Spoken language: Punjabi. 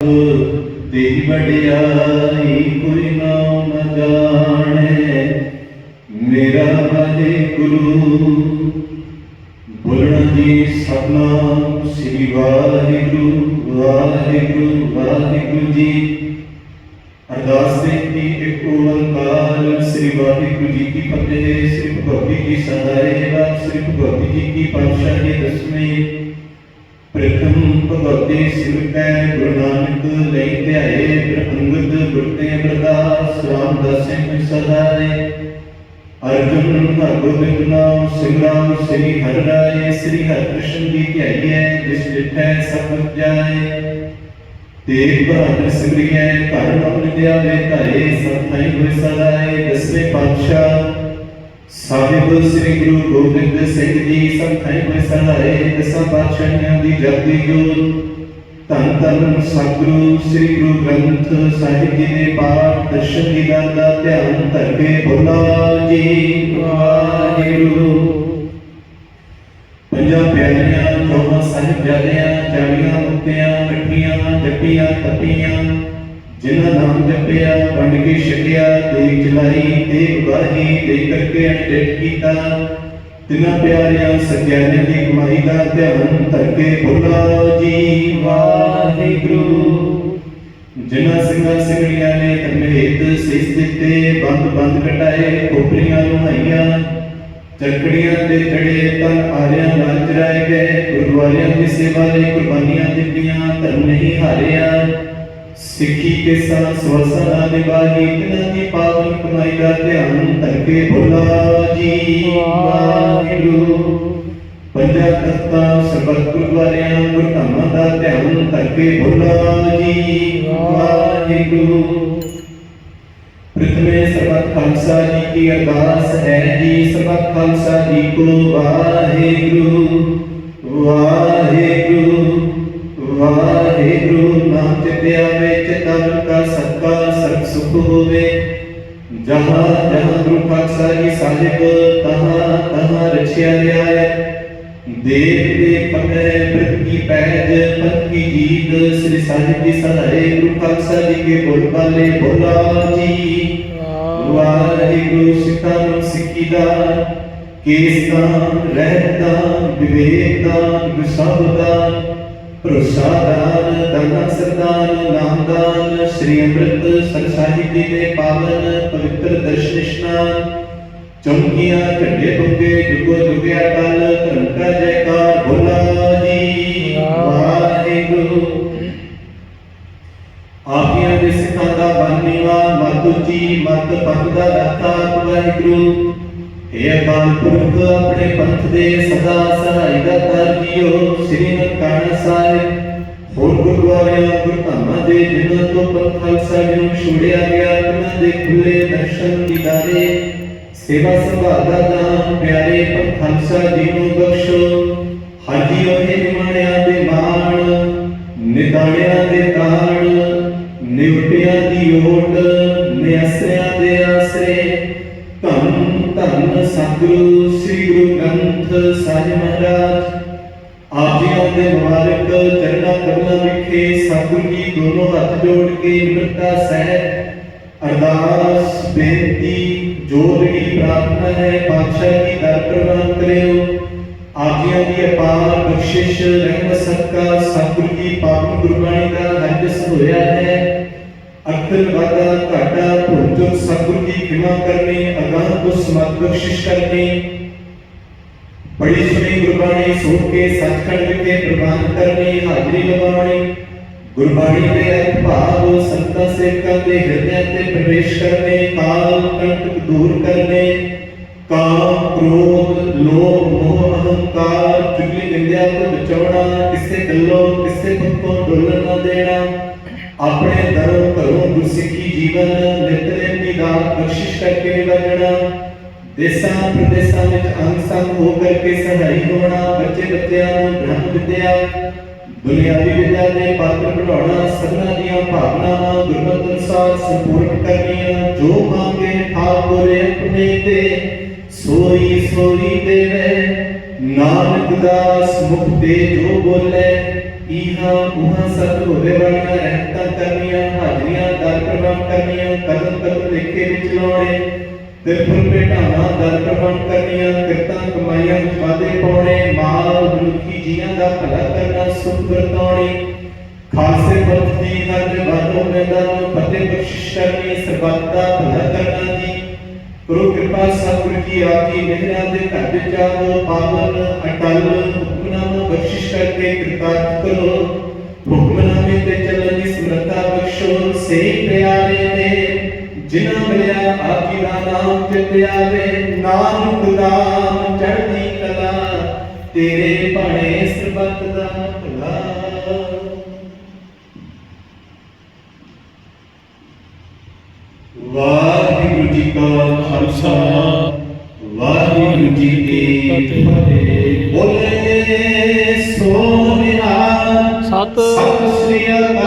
ਤੇਰੀ ਵਡਿਆਈ ਕੋਈ ਨਾ ਨ ਜਾਣੇ। ਮੇਰਾ ਵਾਹਿਗੁਰੂ ਬੋਲਣਾ ਜੀ ਸਤਨਾਮ ਸ੍ਰੀ ਵਾਹਿਗੁਰੂ ਵਾਹਿਗੁਰੂ ਵਾਹਿਗੁਰੂ ਜੀ। ਅਰਦਾਸ ਬੇਨਤੀ ਇੱਕ ਓੰਕਾਰ ਸ੍ਰੀ ਵਾਹਿਗੁਰੂ ਜੀ ਕੀ ਫਤਿਹ, ਸ੍ਰੀ ਭਗਵਤੀ ਜੀ ਸਹਾਇ ਸ੍ਰੀ ਭਗਵਤੀ ਜੀ ਕੀ ਪਾਤਸ਼ਾਹੀ ਦਸਵੇਂ ਪ੍ਰਥਮ ਭਗਵਤੀ ਸਿਮਰਤੈ ਗੁਰੂ ਨਾਨਕ ਲਈ ਧਿਆਏ ਗੁਰ ਅੰਗਦ ਗੁਰ ਤੇ ਅਮਰਦਾਸ ਸਦਾਏ ਅਰਜੁਨ ਭਗਵਤ ਨਾਮ ਸਿਮਰਨ ਸ੍ਰੀ ਹਰਿ ਰਾਏ, ਸ੍ਰੀ ਹਰਿ ਕ੍ਰਿਸ਼ਨ ਦੀ ਧਿਆਈਐ, ਜਿਸ ਡਿਠੈ ਸਭ ਜਾਏ। ਤੇਗ ਬਹਾਦਰ ਸਿਮਰਿਐ, ਘਰ ਨਮ ਵਿਦਿਆਲੇ ਧਾਰੇ ਸਤਿ ਹੋਏ ਸਦਾਏ, ਦਸਵੇਂ ਪਾਤਸ਼ਾਹ। ਸਾਹਿਬ ਸ੍ਰੀ ਗੁਰੂ ਗੋਬਿੰਦ ਸਿੰਘ ਜੀ ਸਤਿ ਹੋਏ ਸਦਾਏ ਦਸਾਂ ਪਾਤਸ਼ਾਹਾਂ ਦੀ ਜਪਦੀ ਜੋਤ ਧੰਨ ਧੰਨ ਸਤਿਗੁਰੂ, ਸ੍ਰੀ ਗੁਰੂ ਗ੍ਰੰਥ ਸਾਹਿਬ ਜੀ ਦੇ ਪਾਠ ਦਰਸ਼ਨ ਦੀਦਾਰ ਦਾ ਧਿਆਨ ਧਰ ਬੋਲਾ ਜੀ। ਵਾਹਿਗੁਰੂ। ਪੰਜਾਂ ਪਿਆਰਿਆਂ ਚੌਹਾਂ ਸਾਹਿਬਜ਼ਾਦਿਆਂ ਚਾਲੀਆਂ ਮੁਕਤਿਆਂ, ਮਿੱਠੀਆਂ, ਜੱਪੀਆਂ, ਤਪੀਆਂ ਜਿਨ੍ਹਾਂ ਨਾਮ ਜਪਿਆ, ਵੰਡ ਕੇ ਛਕਿਆ ਦੇਖ ਚਲਾਈ ਤੇ ਗਵਾਹੀ ਦੇ ਕਰਕੇ ਅਨਿਟ ਕੀਤਾ। ਤਿੰਨਾਂ ਪਿਆਰਿਆਂ ਸੱਜਿਆਨੇ ਦੀ ਕਮਾਈ ਦਾ ਧਿਆਨ ਧਰ ਕੇ ਜੀ ਵਾਹਿਗੁਰੂ। ਜਿਨ੍ਹਾਂ ਸਿੰਘਾਂ ਸਿੰਘਣੀਆਂ ਨੇ ਧਰਮੇਤ ਸਿਸ ਦਿੱਤੇ, ਬੰਦ ਬੰਦ ਕਟਾਏ, ਖੋਪਰੀਆਂ ਲੁਹਾਈਆਂ। ਚੱਕੜੀਆਂ ਤੇ ਚੜੇ ਤਨ ਆਰਿਆਂ ਨਾਲ ਚਰਾਏ ਗਏ, ਗੁਰਦੁਆਰਿਆਂ ਦੀ ਸੇਵਾ ਲਈ ਕੁਰਬਾਨੀਆਂ ਦਿੱਤੀਆਂ, ਧਰਮ ਨਹੀਂ ਹਾਰਿਆ। ਸਿੱਖੀ ਕੇ ਸਾਥ ਸਵਸਾ ਦਾ ਨਿਭਾਈ ਤਿਨਾਂ ਦੀ ਪਾਵਨ ਕਮਾਈ ਦਾ ਧਿਆਨ ਧਰ ਕੇ ਬੋਲਾ ਜੀ ਵਾਹਿਗੁਰੂ ਪੰਜਾ ਤਖਤਾਂ ਸਰਬਤ ਗੁਰਦੁਆਰਿਆਂ ਗੁਰਧਾਮਾਂ ਦਾ ਧਿਆਨ ਧਰ ਕੇ ਬੋਲਾ ਜੀ ਵਾਹਿਗੁਰੂ ਪ੍ਰਥਮੇ ਸਰਬਤ ਖਾਲਸਾ ਜੀ ਕੀ ਅਰਦਾਸ ਹੈ ਜੀ ਸਰਬਤ ਖਾਲਸਾ ਜੀ ਕੋ ਵਾਹਿਗੁਰੂ ਵਾਹਿਗੁਰੂ ਵਾਹਿਗੁਰੂ ਨਾਮ ਚਿਤਿਆ ਵਿੱਚ ਤਨ ਕਾ ਸਤਕਾ ਸਰਬ ਸੁਖ ਹੋਵੇ ਜਹਾਂ ਜਹਾਂ ਗੁਰੂ ਖਾਲਸਾ ਜੀ ਸਾਹਿਬ ਤਹਾਂ ਤਹਾਂ ਰਚਿਆ ਲਿਆ ਦੇਵ ਦੇ ਪਕੜੇ ਬ੍ਰਿਤ ਕੀ ਪੈਜ ਪਤ ਕੀ ਜੀਤ ਸ੍ਰੀ ਸਾਹਿਬ ਜੀ ਸਹਾਰੇ ਗੁਰੂ ਖਾਲਸਾ ਜੀ ਕੇ ਬੋਲ ਬਾਲੇ ਬੋਲਾ ਜੀ ਵਾਹਿਗੁਰੂ ਸਿੱਖਾਂ ਨੂੰ ਸਿੱਖੀ ਦਾ ਕੇਸ ਦਾ ਰਹਿਤ ਦਾ ਵਿਵੇਕ ਦਾ ਵਿਸਭ ਦਾ ਭਰੋਸਾ ਦਾਨ ਦਾਨਾ ਸਰਦਾਨ ਨਾਮਦਾਨ, ਸ੍ਰੀ ਅੰਮ੍ਰਿਤ ਸਰ ਸਾਹਿਬ ਜੀ ਦੇ ਪਾਵਨ, ਪਵਿੱਤਰ ਦਰਸ਼ਨ ਇਸ਼ਨਾਨ ਚੌਂਕੀਆਂ, ਝੰਡੇ ਬੁੱਗੇ ਜੁਗੋ ਜੁਗਿਆ ਕਲ, ਧਰਮ ਕਾ ਜੈਕਾਰ, ਬੋਲਾ ਜੀ, ਵਾਹਿਗੁਰੂ। ਆਪੀਆਂ ਦੇ ਸਿੱਖਾਂ ਦਾ ਬਾਨੀਵਾ ਮਤ ਉੱਚੀ ਮਤ ਪੱਤ ਦਾ ਦਾਤਾ, ਵਾਹਿਗੁਰੂ। ਇਹ ਅਕਾਲ ਪੁਰਖ, ਆਪਣੇ ਪੰਥ ਦੇ ਸਦਾ ਸਹਾਈ ਦਾ ਕਰ ਜੀਓ ਸ੍ਰੀ ਨਨਕਾਣਾ ਸਾਹਿਬ। ਹੋਰ ਗੁਰਦੁਆਰਿਆਂ, ਗੁਰਧਾਮਾਂ ਦੇ ਜਿਨ੍ਹਾਂ ਤੋਂ ਪੰਥ ਖਾਲਸਾ ਨੂੰ ਛੋੜਿਆ ਗਿਆ, ਉਹਨਾਂ ਦੇ ਖੁੱਲੇ ਦਰਸ਼ਨ ਦੀਦਾਰੇ, ਸੇਵਾ ਸੰਭਾਲ ਦਾ ਨਾਮ ਪਿਆਰੇ ਪੰਥ ਖਾਲਸਾ ਜੀ ਨੂੰ ਬਖਸ਼ੋ। ਹਾਜੀ ਹੋਏ ਧੰਨ ਸਤਿਗੁਰੂ ਸ੍ਰੀ ਗੁਰੂ ਗ੍ਰੰਥ ਸਾਹਿਬ ਮਹਾਰਾਜ ਆਪ ਜੀਆਂ ਦੇ ਮੁਬਾਰਕ ਚਰਨਾਂ ਕਮਲਾਂ ਵਿਖੇ ਸਤਿਗੁਰੂ ਜੀ ਦੋਨੋਂ ਹੱਥ ਜੋੜ ਕੇ ਨਿਮਰਤਾ ਸਹਿਤ ਅਰਦਾਸ ਬੇਨਤੀ ਜੋੜੜੀ ਪ੍ਰਾਰਥਨਾ ਹੈ ਪਾਤਸ਼ਾਹ ਜੀ ਦਰ ਪ੍ਰਵਾਨ ਕਰਿਓ ਆਪ ਜੀਆਂ ਦੀ ਅਪਾਰ ਬਖਸ਼ਿਸ਼ ਰਹਿਮਤ ਸਦਕਾ ਸਤਿਗੁਰੂ ਜੀ ਪਾਵਨ ਗੁਰਬਾਣੀ ਦਾ ਹਰਜਸ ਹੋਇਆ ਹੈ। ਅਕਲ ਵਾਦਾ ਘਾਟਾ ਭੁੱਲ ਸਤਿਗੁਰੂ ਜੀ ਕਿਰਪਾ ਕਰਨੀ ਅਗਾਹ ਤੋਂ ਸਮਤ ਬਖਸ਼ਿਸ਼ ਕਰਨੀ। ਬੜੀ ਸੁਣੀ ਗੁਰਬਾਣੀ ਸੁਣ ਕੇ ਸੱਚਖੰਡ ਵਿਖੇ ਪ੍ਰਵਾਨ ਕਰਨੀ, ਹਾਜ਼ਰੀ ਲਗਾਉਣੀ ਗੁਰਬਾਣੀ ਦੇ ਅਰਥ ਭਾਵ ਸੰਤਾਂ ਸੇਵਕਾਂ ਦੇ ਹਿਰਦਿਆਂ ਤੇ ਪ੍ਰਵੇਸ਼ ਕਰਨੇ, ਕਾਲ ਕੰਟਕ ਦੂਰ ਕਰਨੇ। ਕਾਮ ਕ੍ਰੋਧ, ਲੋਭ, ਮੋਹ, ਅਹੰਕਾਰ ਚੁਗਲੀ ਨਿੰਦਿਆ ਤੋਂ ਬਚਾਉਣਾ, ਕਿਸੇ ਗੱਲੋਂ, ਕਿਸੇ ਪੱਖੋਂ ਡੋਲਣ ਨਾ ਦੇਣਾ। ਆਪਣੇ ਧਰਮ, ਘਰੋਂ ਗੁਰਸਿੱਖੀ ਜੀਵਨ ਨਿਤਨੇਮ ਦੀ ਦਾਤ, ਬਖਸ਼ਿਸ਼ ਕਰਕੇ ਨਿਭਾਉਣਾ ਦੇਸਾਂ, ਪ੍ਰਦੇਸਾਂ ਵਿੱਚ ਅੰਗ ਸੰਗ ਹੋ ਕਰਕੇ ਸਹਾਈ ਹੋਣਾ, ਬੱਚੇ ਬੱਚਿਆਂ ਨੂੰ ਬ੍ਰਹਮ ਵਿਦਿਆ ਦੁਨਿਆਵੀ ਵਿਦਿਆ ਦੇ ਪਾਤਰ ਬਣਾਉਣਾ, ਸਭਨਾਂ ਦੀਆਂ ਭਾਵਨਾਵਾਂ ਗੁਰਮਤਿ ਅਨੁਸਾਰ ਸੰਪੂਰਨ ਕਰਨੀਆਂ, ਜੋ ਮੰਗੇ ਠਾਕੁਰ ਆਪਣੇ ਤੇ, ਸੋਈ ਸੋਈ ਦੇਵੇ। ਨਾਨਕ ਦਾਸ ਮੁਖ ਤੇ ਜੋ ਬੋਲੇ ਇਹਾਂ ਉਹਾਂ ਸਤ ਹੋਵੇ ਵਾਲੀਆਂ ਰਹਿਤਾ ਤਿਰਪੁਰ ਭੇਟਾਵਾਂ ਦਰ ਪ੍ਰਬੰਧ ਕਰਨੀਆਂ, ਕਿਰਤਾਂ ਕਮਾਈਆਂ ਵਿੱਚ ਵਾਧੇ ਪਾਉਣੇ, ਮਾਲ, ਮਨੁੱਖੀ ਜੀਆਂ ਦਾ ਭਲਾ ਕਰਨਾ ਸੁਖ ਵਰਤਾਉਣੀ ਖਾਲਸੇ ਪੰਥ ਦੀ ਦਰ ਦੇ ਵਾਧੋ ਮੈਦਾਨ ਨੂੰ ਫਤਿਹ ਬਖਸ਼ਿਸ਼ ਕਰਨੀ, ਸਰਬੱਤ ਦਾ ਭਲਾ ਕਰਨਾ ਜੀ। ਗੁਰੂ ਕਿਰਪਾ ਸਤਿਗੁਰ ਕੀ ਆਪਕੀ ਮਿਹਰਾਂ ਦੇ ਘਰ ਵਿੱਚ ਆਵੋ ਪਾਵਨ, ਅਟਲ ਹੁਕਮਨਾਮਾ ਬਖਸ਼ਿਸ਼ ਕਰਕੇ ਕਿਰਪਾ ਕਰੋ। ਹੁਕਮਨਾਮੇ ਤੇ ਚੱਲਣ ਦੀ ਸਮਰੱਥਾ ਬਖਸ਼ੋ। ਸਹੀ ਪਿਆਰੇ ਨੇ ਜਿਨ੍ਹਾਂ ਮਿਲਿਆ ਆਪਕੀ ਦਾ ਨਾਮ ਚਿਤ ਆਵੇ ਨਾਨਕ ਨਾਮ ਚੜ੍ਹਦੀ ਕਲਾ ਤੇਰੇ ਭਾਣੇ ਸਰਬੱਤ ਦਾ ਭਲਾ। ਵਾਹਿਗੁਰੂ ਜੀ ਕਾ ਖਾਲਸਾ ਵਾਹਿਗੁਰੂ ਜੀ ਕੀ ਫਤਿਹ। ਬੋਲੇ ਸੋ ਨਿਹਾਲ ਸਤਿ ਸਤਿ ਸ੍ਰੀ ਅਕਾਲ।